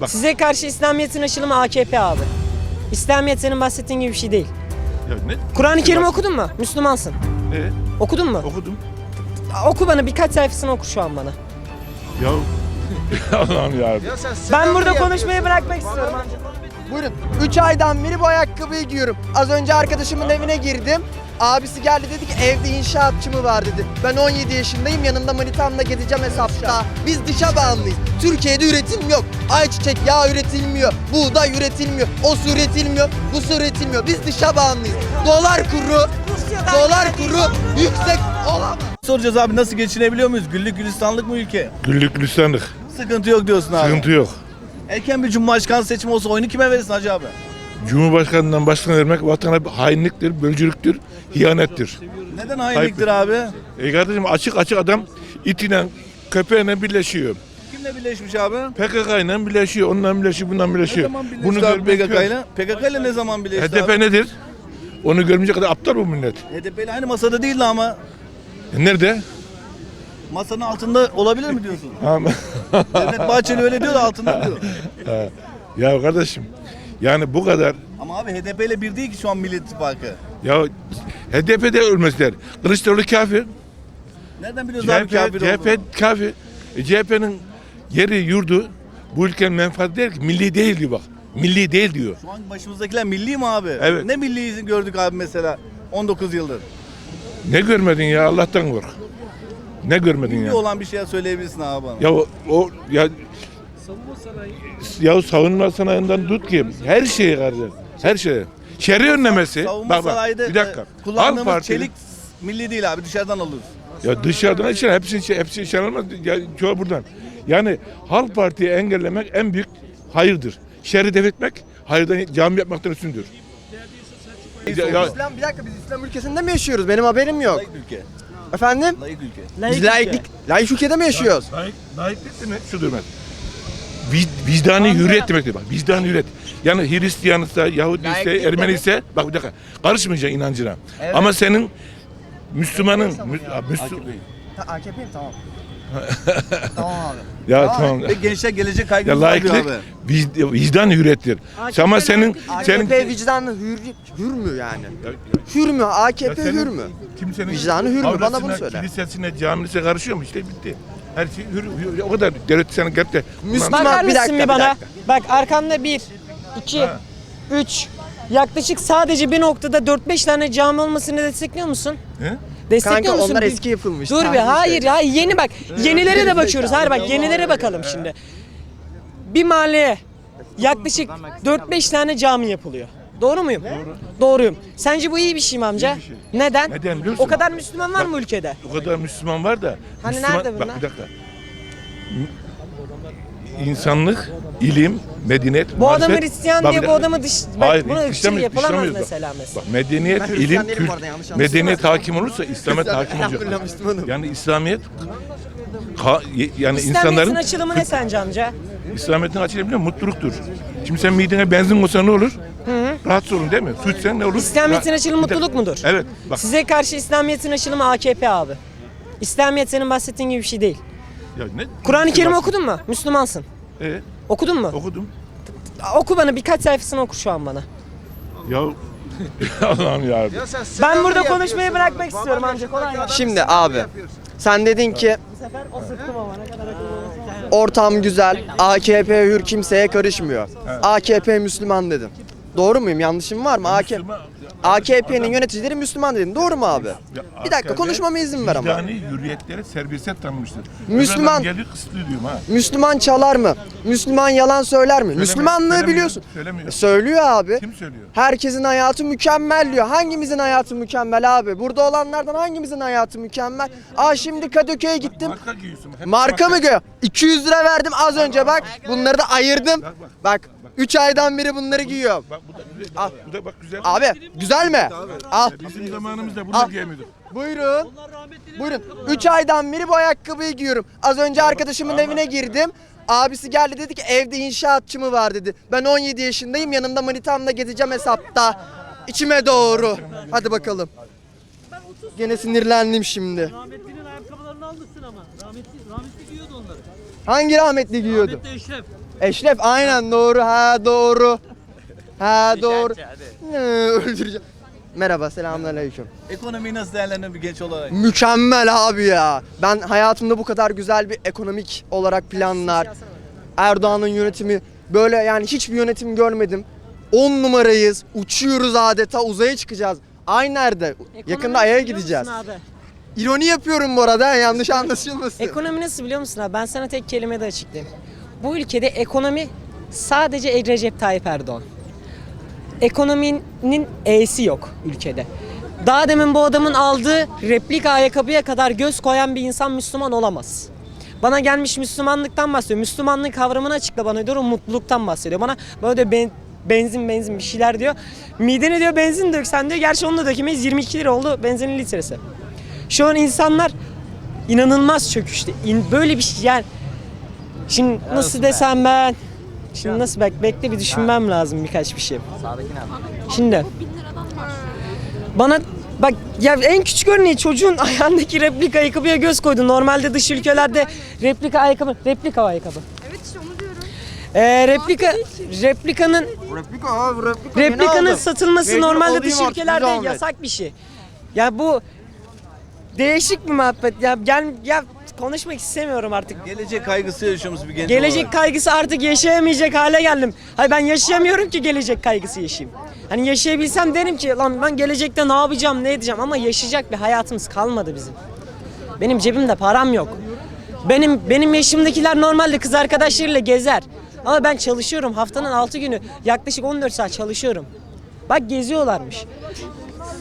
Bak. Size karşı İslamiyet'in açılımı AKP abi. İslamiyet senin bahsettiğin gibi bir şey değil. Ya ne? Kur'an-ı Kerim Bak- okudun mu? Müslümansın. Ee, Okudun mu? okudum. Oku bana birkaç sayfasını oku şu an bana. Ya Allah'ım ya. Ben burada konuşmayı bırakmak istiyorum. Buyurun. 3 aydan beri bu ayakkabıyı giyiyorum. Az önce arkadaşımın evine girdim. Abisi geldi dedi ki evde inşaatçı mı var dedi. Ben 17 yaşındayım yanımda manitamla gezeceğim hesapta. Biz dışa bağımlıyız. Türkiye'de üretim yok. Ayçiçek yağı üretilmiyor. Buğday üretilmiyor. O su üretilmiyor. Bu su üretilmiyor. Biz dışa bağımlıyız. Dolar kuru, dolar kuru yüksek olamaz. Soracağız abi nasıl geçinebiliyor muyuz? Güllük gülistanlık mı ülke? Güllük gülistanlık. Sıkıntı yok diyorsun abi. Sıkıntı yok. Erken bir cumhurbaşkanı seçimi olsa oyunu kime verirsin hacı abi? Cumhurbaşkanından başkan vermek vatana hainliktir, bölücülüktür, hiyanettir. Neden hainliktir abi? E kardeşim açık açık adam itiyle köpeğine birleşiyor. Kimle birleşmiş abi? PKK ile birleşiyor, onunla birleşiyor, bundan Ne birleşiyor. zaman birleşti abi görmek PKK ile? PKK ile ne zaman birleşti HDP abi? nedir? Onu görmeyecek kadar aptal bu millet. HDP ile aynı masada değildi ama. E nerede? Masanın altında olabilir mi diyorsun? Devlet Bahçeli öyle diyor da altında diyor. ya kardeşim yani bu kadar Ama abi HDP ile bir değil ki şu an Millet İttifakı. ya HDP'de ölmezler. Kılıçdaroğlu kafir. Nereden biliyoruz abi CHP, kafir olduğunu? CHP kafir. E, CHP'nin yeri yurdu bu ülkenin menfaati değil ki. Milli değil diyor bak. Milli değil diyor. Şu an başımızdakiler milli mi abi? Evet. Ne milliyiz gördük abi mesela 19 yıldır. Ne görmedin ya Allah'tan kork. Ne görmedin Milli ya? olan bir şey söyleyebilirsin abi bana. Ya o, o ya ya savunma sanayinden tut ki her şeye kardeşim. Her şeye. Şerri önlemesi. Savunma Bak bak bir dakika. e, kullandığımız Partili- çelik milli değil abi dışarıdan alıyoruz. Ya dışarıdan içeri hepsi hepsi içeri almaz. Ya çoğu buradan. Yani Halk Parti'yi engellemek en büyük hayırdır. Şerri def etmek hayırdan cami yapmaktan üstündür. Ya, ya, İslam bir dakika biz İslam ülkesinde mi yaşıyoruz? Benim haberim yok. Ülke. Efendim? Layık ülke. Biz layıklık, layık ülkede mi yaşıyoruz? Layık, layıklık demek şudur ben. Vic- Vicdani hürriyet demektir bak. Vicdani hürriyet. Yani Hristiyan ise, Yahudi ise, Ermeni demek- ise bak bir dakika. Karışmayacaksın inancına. Ama senin Müslümanın Mü- Müslü- AKP'yim tamam. Tamam abi. ya tamam. Ve gençler gelecek Ya kaygımız var diyor layıklık abi. vic- vicdan hürriyettir. Ama senin senin AKP vicdanı hür, hür mü yani? Hür mü? AKP senin- hür mü? kimsenin Vicdanı hür mü? Bana bunu söyle. Kilisesine, camisine karışıyor mu? İşte bitti. Her şey hür, hür- o kadar devlet sana gelip de Müslüman- Bakar bir dakika, bir bir bana? Bak arkamda bir, iki, Ha. üç. Yaklaşık sadece bir noktada 4-5 tane cami olmasını destekliyor musun? He? Destekliyor Kanka musun? onlar Bir- eski yapılmış. Dur bir hayır şey. ya yeni bak. Yenilere de bakıyoruz. Hayır bak yenilere bakalım şimdi. Bir mahalleye yaklaşık 4-5 tane cami yapılıyor. Doğru muyum? Doğru. Doğruyum. Sence bu iyi bir şey mi amca? bir şey. Neden? Neden biliyor musun? O kadar Müslüman var Bak- mı ülkede? O kadar Müslüman var da. Hani Müslüman, nerede bunlar? Bak bir dakika. İnsanlık, ilim, medeniyet, Bu adamı marifet- Hristiyan Bak diye bir bu dakika. adamı dış... Bak Hayır, buna ırkçılık yapılamaz bak. mesela mesela. Bak medeniyet, Ben ilim, Hristiyan değilim bu kült, arada, yanlış anlaşılmasın. medeniyet hakim olursa İslamiyet hakim olacak. Elhamdülillah Müslümanım. Yani İslamiyet ka- y- yani İslamiyet'in insanların açılımı ne sence amca? İslamiyet'in açılımı biliyor musun? Mutluluktur. Şimdi sen midene benzin koysan ne olur? Rahatsız olun değil mi? Su içsen ne olur? İslamiyet'in Ra- açılımı Bir de- mutluluk mudur? Evet. Bak. Size karşı İslamiyet'in açılımı AKP abi. İslamiyet senin bahsettiğin gibi bir şey değil. Ya ne? Kur'an-ı Kerim okudun mu? Müslümansın. Ee, Okudun mu? okudum. Oku bana birkaç sayfasını oku şu an bana. Ya Allah'ım ya. Ben burada konuşmayı bırakmak istiyorum amca kolay gelsin. Şimdi abi sen dedin ki Bu sefer o sıktım ama ne kadar akıllı ortam güzel, AKP hür kimseye karışmıyor. AKP Müslüman dedin. Doğru muyum? Yanlışım var mı? AKP Müslüman- AKP'nin yöneticileri Müslüman dedin. Doğru mu abi? Ya Bir dakika AKP konuşmama izin ver ama. Vicdani hürriyetlere serbestiyet tanımıştır. Müslüman- Öbür adam Geliyor kısıtlıyor diyorum ha. Müslüman çalar mı? Müslüman yalan söyler mi? Müslümanlığı söylemiyor, biliyorsun. söylemiyor. E, Söylüyor abi. Kim söylüyor? Herkesin hayatı mükemmel diyor. Hangimizin hayatı mükemmel abi? Burada olanlardan hangimizin hayatı mükemmel? Aa şimdi Kadıköy'e gittim. Marka giyiyorsun. Hep Marka mı giyiyor? 200 lira verdim az önce bak. Bunları da ayırdım. Bak 3 aydan beri bunları giyiyorum. Bak bu da, Al. bu da bak güzel. Abi güzel mi? Al. Bizim zamanımızda bunu Al. giyemiyorduk. Buyurun. Buyurun. 3 aydan beri bu ayakkabıyı giyiyorum. Az önce arkadaşımın evine girdim. Abisi geldi dedi ki evde inşaatçı mı var dedi. Ben 17 yaşındayım yanımda manitamla gezeceğim hesapta. İçime doğru. Hadi bakalım. Gene sinirlendim şimdi. Rahmetlinin ayakkabılarını almışsın ama. Rahmetli, rahmetli giyiyordu onları. Hangi rahmetli giyiyordu? Rahmetli Eşref. Eşref aynen doğru. Ha doğru. Ha doğru. Öldüreceğim. Merhaba selamünaleyküm. Ekonomiyi nasıl değerlendiriyorsun bir genç olarak? Mükemmel abi ya. Ben hayatımda bu kadar güzel bir ekonomik olarak planlar, Erdoğan'ın yönetimi böyle yani hiçbir yönetim görmedim. 10 numarayız. Uçuyoruz adeta uzaya çıkacağız. Ay nerede? Yakında Ay'a gideceğiz. Abi? İroni yapıyorum bu arada yanlış anlaşılmasın. Ekonomi nasıl biliyor musun abi? Ben sana tek kelimede açıklayayım. Bu ülkede ekonomi sadece Recep Tayyip Erdoğan. Ekonominin E'si yok ülkede. Daha demin bu adamın aldığı replika ayakkabıya kadar göz koyan bir insan Müslüman olamaz. Bana gelmiş Müslümanlıktan bahsediyor. Müslümanlık kavramını açıkla bana diyorum mutluluktan bahsediyor. Bana böyle ben, benzin benzin bir şeyler diyor. Midene diyor benzin dök sen diyor. Gerçi onu da dökemeyiz 22 lira oldu benzinin litresi. Şu an insanlar inanılmaz çöküşte. Böyle bir şey yani. Şimdi nasıl desem ben? Şimdi nasıl bek bekle bir düşünmem lazım birkaç bir şey. Şimdi bana bak ya en küçük örneği çocuğun ayağındaki replika ayakkabıya göz koydu. Normalde dış ülkelerde replika ayakkabı, replika ayakkabı. Evet işte onu diyorum. Ee, replika replikanın Replika abi replika. yeni replikanın aldım. satılması Mecbur normalde alayım dış artık, bir ülkelerde zahmet. yasak bir şey. Ya bu değişik bir muhabbet. Ya gel ya konuşmak istemiyorum artık. Gelecek kaygısı yaşıyormuş bir genç Gelecek olarak. kaygısı artık yaşayamayacak hale geldim. Hayır ben yaşayamıyorum ki gelecek kaygısı yaşayayım. Hani yaşayabilsem derim ki lan ben gelecekte ne yapacağım ne edeceğim ama yaşayacak bir hayatımız kalmadı bizim. Benim cebimde param yok. Benim benim yaşımdakiler normalde kız arkadaşlarıyla gezer. Ama ben çalışıyorum haftanın 6 günü yaklaşık 14 saat çalışıyorum. Bak geziyorlarmış.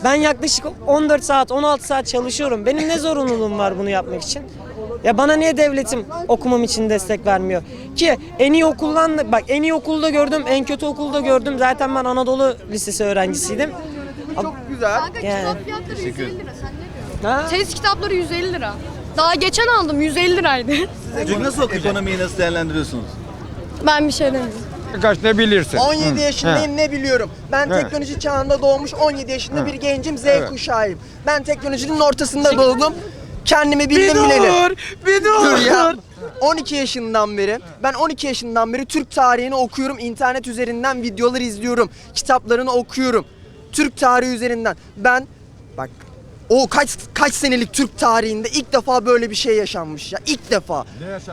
Ben yaklaşık 14 saat 16 saat çalışıyorum. Benim ne zorunluluğum var bunu yapmak için? Ya bana niye devletim okumam için destek vermiyor? Ki en iyi okuldan da- bak en iyi okulda gördüm, en kötü okulda gördüm. Zaten ben Anadolu Lisesi öğrencisiydim. Çok güzel. Kanka Yani. kitap fiyatları 150 lira sen ne diyorsun? Ha? Test kitapları 150 lira. Daha geçen aldım 150 liraydı. Çocuk nasıl Ekonomiyi nasıl değerlendiriyorsunuz? ben bir şey demiyorum. Kaç ne bilirsin. 17 yaşındayım ne biliyorum. Ben Evet. teknoloji çağında doğmuş 17 yaşında bir gencim Z kuşağıyım. Ben teknolojinin ortasında doğdum. Kendimi bildim bileli. bir Dur ya. 12 yaşından beri ben 12 yaşından beri Türk tarihini okuyorum. internet üzerinden videolar izliyorum. Kitaplarını okuyorum. Türk tarihi üzerinden. Ben bak o kaç kaç senelik Türk tarihinde ilk defa böyle bir şey yaşanmış ya. ilk defa.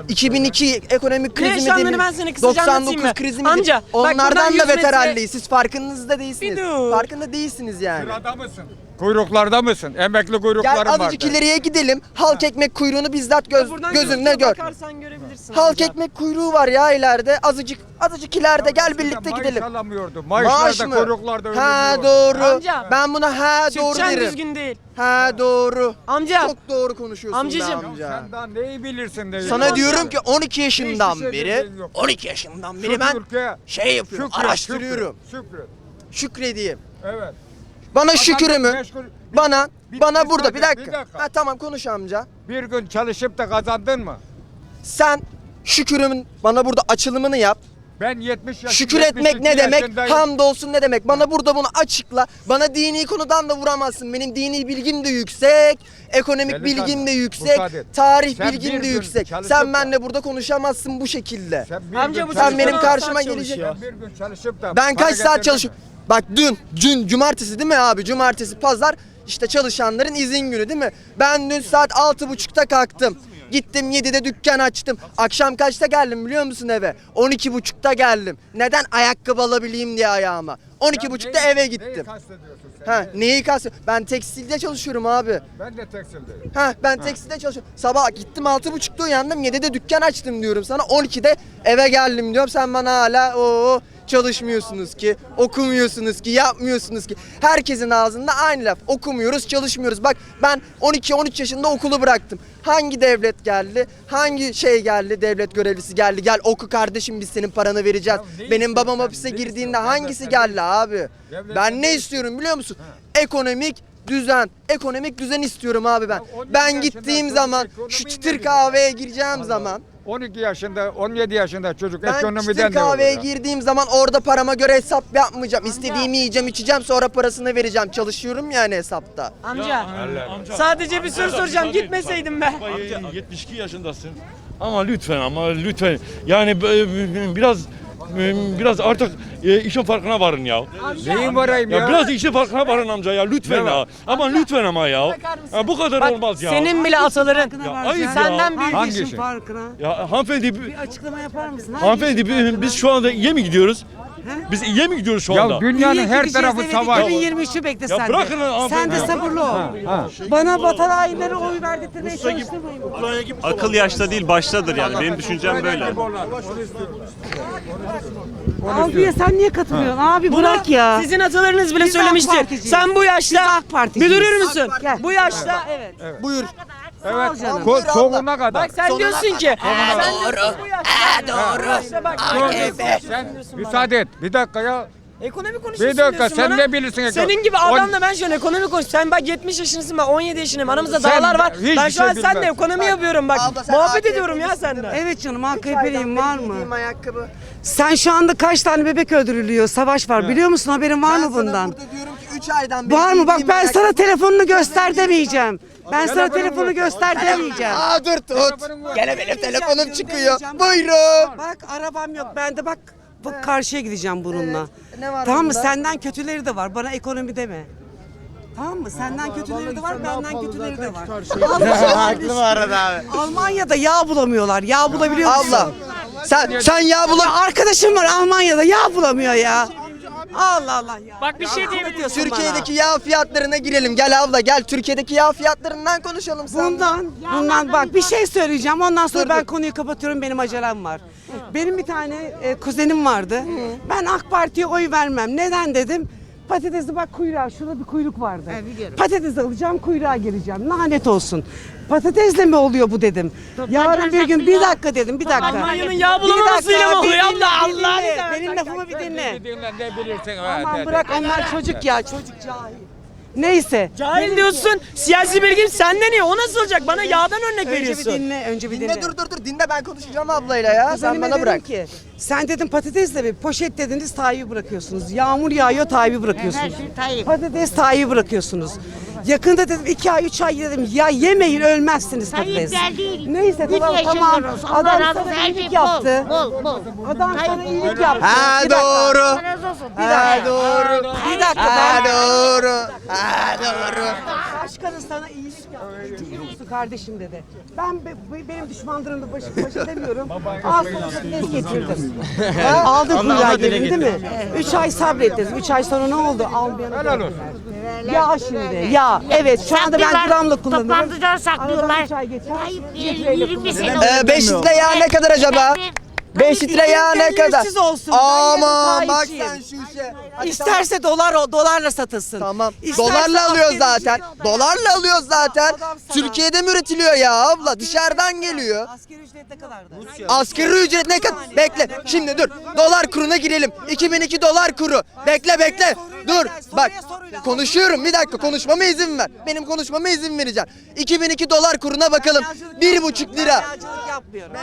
2002 ekonomik krizi mi yaşandığını denir? ben sana kısaca anlatayım 99 mı? krizi mi? Amca, bak buradan Onlardan 100 da metre- veteranlıyız. Siz farkınızda değilsiniz. Bir dur. Farkında değilsiniz yani. Sırada mısın? Kuyruklarda mısın? Emekli Gel kuyrukların vardı. azıcık ileriye gidelim. Halk ekmek kuyruğunu bizzat göz, gözünle gör. Bakarsan görebilirsin. Halk amca. ekmek kuyruğu var ya ileride. Azıcık azıcık ileride gel birlikte Maaş gidelim. alamıyordu. Maaş Maaşlarda mı? kuyruklarda Ha doğru. Amca. Ben buna ha doğru derim. düzgün değil. Ha doğru. Amca. Çok doğru konuşuyorsun be Amcacım. amca. Sen daha neyi bilirsin de. Sana diyorum ki 12 yaşından Hiçbir şey beri bildiğin yok. 12 yaşından beri ben ki- şey yapıyorum, araştırıyorum. Şükür. şükür. Şükredeyim. Evet. Bana şükürümü meşgul- bir- bana bir- bana bir burada bir saniye, dakika. bir dakika. Ha tamam konuş amca. Bir gün çalışıp da kazandın mı? Sen şükürümün bana burada açılımını yap. Ben 70 yaş Şükür etmek 72 ne demek? yaşındayım. Hamdolsun ne demek? Bana burada bunu açıkla. Bana dini konudan da vuramazsın. Benim dini bilgim de yüksek, ekonomik Delikanlı, bilgim de yüksek, müsaade et. tarih Sen bilgim de gün yüksek. çalışıp Sen da- benimle burada konuşamazsın bu şekilde. Sen bir Amca bu Sen benim karşıma gelecek. Sen bir gün çalışıp da Ben para kaç saat getirdin mi? çalışıyorum? Bak dün, dün cumartesi değil mi abi? Cumartesi, pazar işte çalışanların izin günü değil mi? Ben dün saat altı buçukta kalktım. Gittim 7'de dükkan açtım. Akşam kaçta geldim biliyor musun eve? 12 buçukta geldim. Neden? Ayakkabı alabileyim diye ayağıma. 12 buçukta Neyi- eve Neyi gittim. kastediyorsun sen? Ha neyi kastediyorsun? Ben tekstilde çalışıyorum abi. Ben de tekstildeyim. Ha ben tekstilde çalışıyorum. Sabah gittim altı buçukta uyandım 7'de dükkan açtım diyorum sana. 12'de eve geldim diyorum. Sen bana hala o çalışmıyorsunuz ki, okumuyorsunuz ki, yapmıyorsunuz ki. Herkesin ağzında aynı laf. Okumuyoruz, çalışmıyoruz. Bak ben 12-13 yaşında okulu bıraktım. Hangi devlet geldi? Hangi şey geldi? Devlet görevlisi geldi. Gel oku kardeşim biz senin paranı vereceğiz. Ya ne Benim istiyorsun babam sen? hapise Ne girdiğinde istiyorsun? hangisi Devletten geldi abi? Devletten Ben ne istiyorum biliyor musun? Ekonomik düzen, ekonomik düzen istiyorum abi ben. Ya 17 Ben yaşında gittiğim çocuk zaman şu çıtır gidiyor. kahveye gireceğim zaman 12 yaşında, 17 yaşında çocuk ben ekonomiden de olur kahveye ya. girdiğim zaman orada parama göre hesap yapmayacağım. İstediğimi yiyeceğim, içeceğim sonra parasını vereceğim. Çalışıyorum yani hesapta. Amca. Sadece bir soru soracağım. Gitmeseydim be. Amca 72 yaşındasın. Ama lütfen ama lütfen yani biraz biraz artık e, işin farkına varın ya. Neyin varayım ya? Ya biraz işin farkına varın amca ya lütfen Ne ya. var? Ama lütfen ama ya. ya bu kadar Bak, olmaz ya. Senin bile ataların ya ayıp senden ya. büyük Hangisi? işin farkına? Ya hanımefendi Bir açıklama yapar mısın? hanımefendi bi- biz şu anda iyiye mi gidiyoruz? Biz iyiye mi gidiyoruz şu anda? Ya dünyanın her tarafı savaş. 2023'ü bekle Ya sen bırakın de. hanımefendi. Sen de sabırlı ol. Bana vatan hainleri oy verdirtmeye çalıştırmayın. Akıl yaşta değil baştadır yani. Benim düşüncem böyle. Abiye sen niye katılıyorsun? Abi bırak ya. Sizin atalarınız bile Biz AK. Particiyiz. Sen bu yaşta Biz AK Particiyiz. bir durur musun? Gel. Bu yaşta evet. Buyur. Evet. canım. ko- sonuna kadar. Bak sen diyorsun ki sen diyorsun bu yaşta. doğru. Yaşta bak. Sen müsaade et. Bir dakika ya. Ekonomi konuşuyorsun Bir dakika diyorsun sen bana. ne bilirsin? ekonomi? Senin gibi On- adamla ben şu an ekonomi konuş. Sen bak 70 yaşındasın ben 17 yaşındayım. Aramızda Sen dağlar var. hiçbir Ben şu şey an seninle bilmezsin. ekonomi yapıyorum bak. Abla sen Muhabbet ediyorum ya senden. Evet canım AKP'liyim var mı? ayakkabı. Sen şu anda kaç tane bebek öldürülüyor? Savaş var. Biliyor musun? Haberin var Ben mı sana bundan? burada diyorum 3 aydan beri Var mı? Bak ben sana telefonunu göster demeyeceğim. Ben sana telefonu göster demeyeceğim. Aa dur tut. Gene benim telefonum çıkıyor. Buyurun. Bak arabam yok. Ben de bak bak karşıya gideceğim bununla. Ne var Tamam mı? bunda? Senden kötüleri de var. Bana ekonomi deme. Tamam mı? Senden kötüleri de var, benden kötüleri de var. Haklı var arada abi. Almanya'da yağ bulamıyorlar. Yağ bulabiliyor musun? Abla. Sen sen ya bula Arkadaşım var Almanya'da yağ bulamıyor ya. Allah Allah ya. Bak bir şey. Anlatıyorsun Türkiye'deki yağ fiyatlarına girelim. Gel abla gel Türkiye'deki yağ fiyatlarından konuşalım sen. Bundan, bundan bak bir şey söyleyeceğim. Ondan sonra Dur, ben konuyu kapatıyorum. Benim acelem var. Benim bir tane e, kuzenim vardı. Ben AK Parti'ye oy vermem. Neden dedim? Patatesi bak kuyruğa, şurada bir kuyruk vardı. Patates alacağım, kuyruğa gireceğim. Lanet olsun. Patatesle mi oluyor bu dedim. Yarın bir gün bir dakika dedim, bir dakika. Almanya'nın yağ bulamamasıyla mı oluyor? dinle. Allah'ını Benim lafımı bir dinle. Ne bilirsin. Aman bırak onlar çocuk ya, çocuk cahil. Neyse. Cahil diyorsun. Siyasi bilgim senden iyi. O nasıl olacak? Bana yağdan örnek Önce bir veriyorsun. dinle, önce bir dinle. Dinle dur dur dur dinle ben konuşacağım ablayla ya. Sen Kuzenime bana dedim bırak. ki sen dedim patatesle bir poşet dediniz Tayyip'i bırakıyorsunuz. Yağmur yağıyor Tayyip'i bırakıyorsunuz. Patates Tayyip'i bırakıyorsunuz. Yakında dedim iki ay üç ay dedim ya yemeyin ölmezsiniz patates. Neyse tamam tamam. Adam sana iyilik yaptı. Adam sana iyilik yaptı. Ha Bir dakika. doğru. Bir Ha dakika. doğru. Ha doğru. Ha doğru. Başkanın sana iyilik yaptı. Biliyor musun kardeşim dedi. Ben be- be- benim düşmanlarımla başı başı demiyorum. Al sana patates getirdim. Aldın kuyruğa gelin değil mi? Üç ay sabrettiniz. Üç ay sonra ne oldu? Almayanı Helal gördüler. Ya şimdi ya evet şu anda ben gramla kullanıyorum. Toplantıda saklıyorlar. Aradan üç ay geçer. 20 sene Ee, 5 litre yağ ne kadar acaba? 5 litre yağ ne kadar? 5300 olsun. Ben Aman yine bak sen şu işe. Hadi İsterse dolar o dolarla satılsın. Tamam. İsterse Dolarla alıyor askeri zaten. Dolarla alıyor zaten. Adam sana- Türkiye'de mi üretiliyor ya abla? Dışarıdan geliyor. Asgari ücret ne kadardı? Asgari ücret ne kadar? Bekle. Şimdi dur. Dolar kuruna girelim. 2002 dolar kuru. Bekle bekle. Dur. Bak. Konuşuyorum. Bir dakika. Konuşmama izin ver. Benim konuşmama izin vereceksin. 2002 dolar kuruna bakalım. Bir buçuk lira. Hayvancılık yapmıyorum.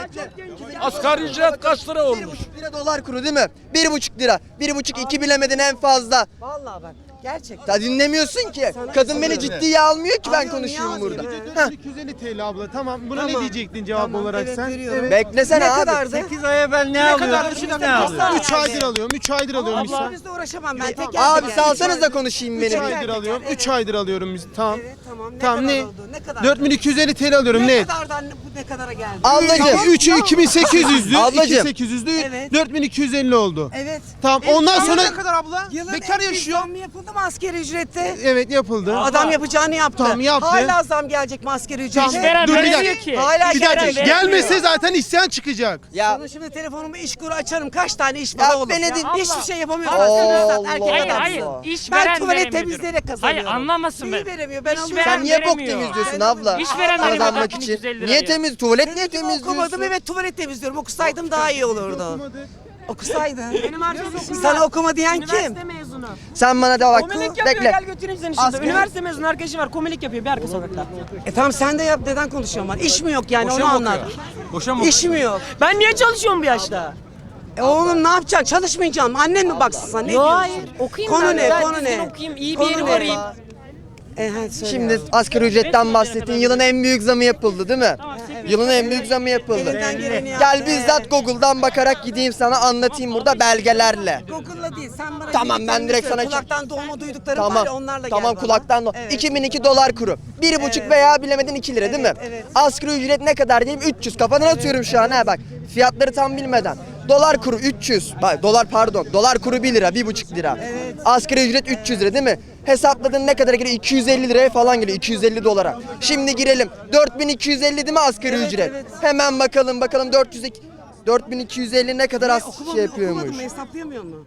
Asgari ücret kaç lira Bir buçuk lira dolar kuru değil mi? Bir buçuk lira. Bir buçuk iki bilemedin en fazla. Vallahi bak gerçekten. Ya dinlemiyorsun ki. Kadın beni ciddiye almıyor ki ben niye burada. Heh. 250 TL abla tamam buna Tamam. ne diyecektin cevap Tamam, olarak evet, sen? veriyorum. Beklesene Ne abi. kadardı? 8 aya ben ne, alıyorum? Ne alıyorum? 3 aydır alıyorum 3 aydır alıyorum misal. Abla. uğraşamam ben tek Abi salsanız da konuşayım 3 benim. aydır alıyorum 3 aydır alıyorum biz tamam. Evet tamam ne Tamam kadar ne? oldu? Ne kadar? 4250 TL alıyorum ne net. kadardan bu ne kadara geldi? Ablacım. 3'ü 2800'dü. Ablacım. 2800'dü. Evet. 4250 oldu. Evet. Tamam Evet, ondan sonra Ne kadar abla? Yılın bekar en büyük yaşıyor. zammı yapıldı mı askeri ücrette? Evet yapıldı. Adam yapacağını yaptı. Tamam, yaptı. Hala zam gelecek mi askeri ücrete? Tamam, dur bir dakika. Hala Bir dakika gelmedi. gelmese zaten isyan çıkacak. Ya Sana şimdi telefonumu iş kuru açarım. Kaç tane iş Ya var oğlum? beni din- Hiçbir şey yapamıyorum. Allah Sen erkek Allah. Hayır adamsın. hayır. Allah. İşveren Ben tuvalet veremiyor temizleyerek kazanıyorum. Hayır anlamasın ben. veremiyor? Ben alıyorum. sen niye bok veremiyor. temizliyorsun Ben abla? İşveren veremiyor Kazanmak için. 1250 Niye temiz tuvalet niye gibi okumadım temizliyorsun? evet tuvalet temizliyorum. Okusaydım daha iyi olurdu. Okusaydın. Benim arkadaşım Sana okuma diyen kim? Üniversite mezunu. Sen bana da bak. Komilik yapıyor Bekle. gel götüreyim seni şimdi. Asker- Üniversite mezunu arkadaşı var komilik yapıyor bir arka sokakta. E tamam sen de yap neden konuşuyorsun bana? İş mi yok yani onu anlat. İş mi yok? Ben niye çalışıyorum bu yaşta? E oğlum ne yapacaksın? Çalışmayacaksın mı? Annen mi baksın sana? Ne Yo diyorsun? hayır. Okuyayım Konu ben. ne? Ben Konu düzgün ne? okuyayım, iyi bir Konu yeri ne? arayayım. E hadi söyle. Şimdi asgari ücretten bahsettin. Yılın en büyük zamı yapıldı değil mi? Yılın en büyük zamı yapıldı. Elinden geleni yaptı, Gel evet. bizzat Google'dan bakarak gideyim sana anlatayım burada belgelerle. Google'la değil sen bana Tamam, ben direkt söyle. sana- Kulaktan dolma duyduklarım Tamam. var ya onlarla gel Tamam bana. kulaktan da. Evet. 2002 dolar kuru. Bir buçuk veya bilemedin 2 lira değil mi? Evet, evet. Asgari ücret ne kadar diyeyim? 300. Kafadan atıyorum şu an ha bak. Fiyatları tam bilmeden. Dolar kuru 300. Bak dolar pardon. Dolar kuru 1 lira, 1,5 lira. Evet. Asgari ücret 300 lira değil mi? Hesapladın ne kadar geliyor? 250 liraya falan geliyor. 250 dolara. Şimdi girelim. 4250 değil mi asgari Evet, ücret? evet. Hemen bakalım bakalım 400 4250 ne kadar as Okumadın, şey yapıyormuş. mı hesaplayamıyor mu?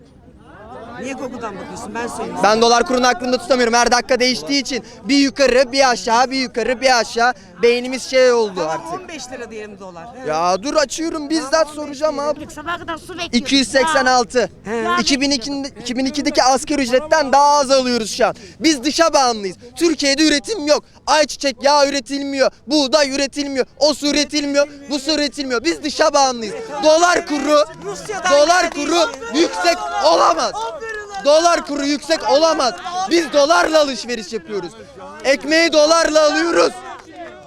Niye Google'dan bakıyorsun ben söyleyeyim. Ben dolar kurunu aklımda tutamıyorum. Her dakika değiştiği için bir yukarı, bir aşağı, bir yukarı, bir aşağı. Beynimiz şey oldu Tamam, artık. 15 lira diyelim dolar. Evet. Ya dur açıyorum bizzat soracağım abi. Sabaha kadar su bekliyoruz. 286. He. 2002, 2002'deki asgari ücretten daha az alıyoruz şu an. Biz dışa bağımlıyız. Türkiye'de üretim yok. Ayçiçek yağı üretilmiyor. Buğday üretilmiyor. O su üretilmiyor. Bu su üretilmiyor. Biz dışa bağımlıyız. Dolar kuru, Rusya'dan dolar kuru yüksek olamaz. Dolar kuru yüksek olamaz. Biz dolarla alışveriş yapıyoruz. Ekmeği dolarla alıyoruz.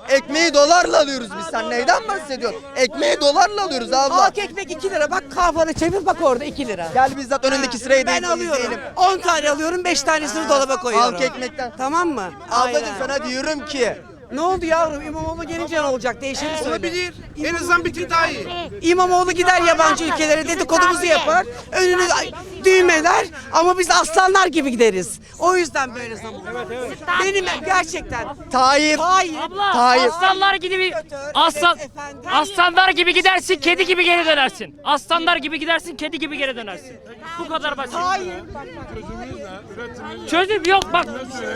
Ekmeği dolarla alıyoruz biz. Sen neyden bahsediyorsun? Ekmeği dolarla alıyoruz abla. Halk ekmek 2 lira bak kafanı çevir bak orada 2 lira. Gel bizzat önündeki sırayı da Ben alıyorum. izleyelim. 10 tane alıyorum 5 tanesini dolaba koyuyorum. Halk ekmekten. Tamam mı? Ablacığım Aynen. sana diyorum ki Ne oldu yavrum? İmamoğlu gelince ne olacak? Değişeni söyle. Olabilir. En azından bir tık daha iyi. İmamoğlu gider yabancı ülkelere dedikodumuzu yapar. Önünü düğmeler ama biz aslanlar gibi gideriz. O yüzden böyle zam oluyor. Benim gerçekten Tayyip. Hayır. Tayyip. Aslanlar gibi aslan efendim. aslanlar gibi gidersin, kedi gibi geri dönersin. Aslanlar gibi gidersin, kedi gibi geri dönersin. Bu kadar basit. Hayır. Çözüm yok bak.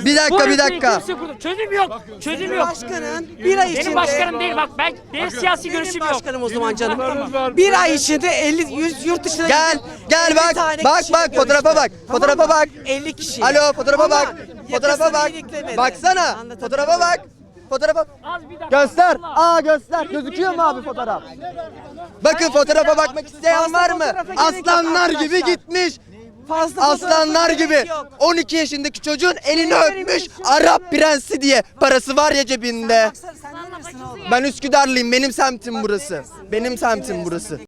Bir dakika bir ülkeyi dakika. kimse kurdu- Çözüm yok. Çözüm yok. Başkanın bir ay içinde Benim başkanım değil bak ben benim siyasi Benim görüşüm yok. başkanım o zaman canım. Bir ay içinde 50 100 yurt dışına Gel gidip gel 50 bak tane bak kişiyle bak fotoğrafa bak. Fotoğrafa bak. 50 kişi. Alo fotoğrafa Ama bak. Fotoğrafa yakasını bak. iliklemedi. Baksana. Anlatabiliyor Fotoğrafa bak. Fotoğrafa Az bir dakika. Göster. Aa göster. Gözüküyor mu abi fotoğraf? Bakın fotoğrafa bakmak isteyen var mı? fotoğrafa gerek yok Aslanlar gibi arkadaşlar. gitmiş. Fazla Aslanlar fotoğrafa gibi. gerek yok. 12 yaşındaki çocuğun elini Benim öpmüş. için- Arap prensi diye. Parası var ya cebinde. Baksana sen neresin oğlum? Ben Üsküdarlıyım. Benim semtim burası. Benim semtim burası.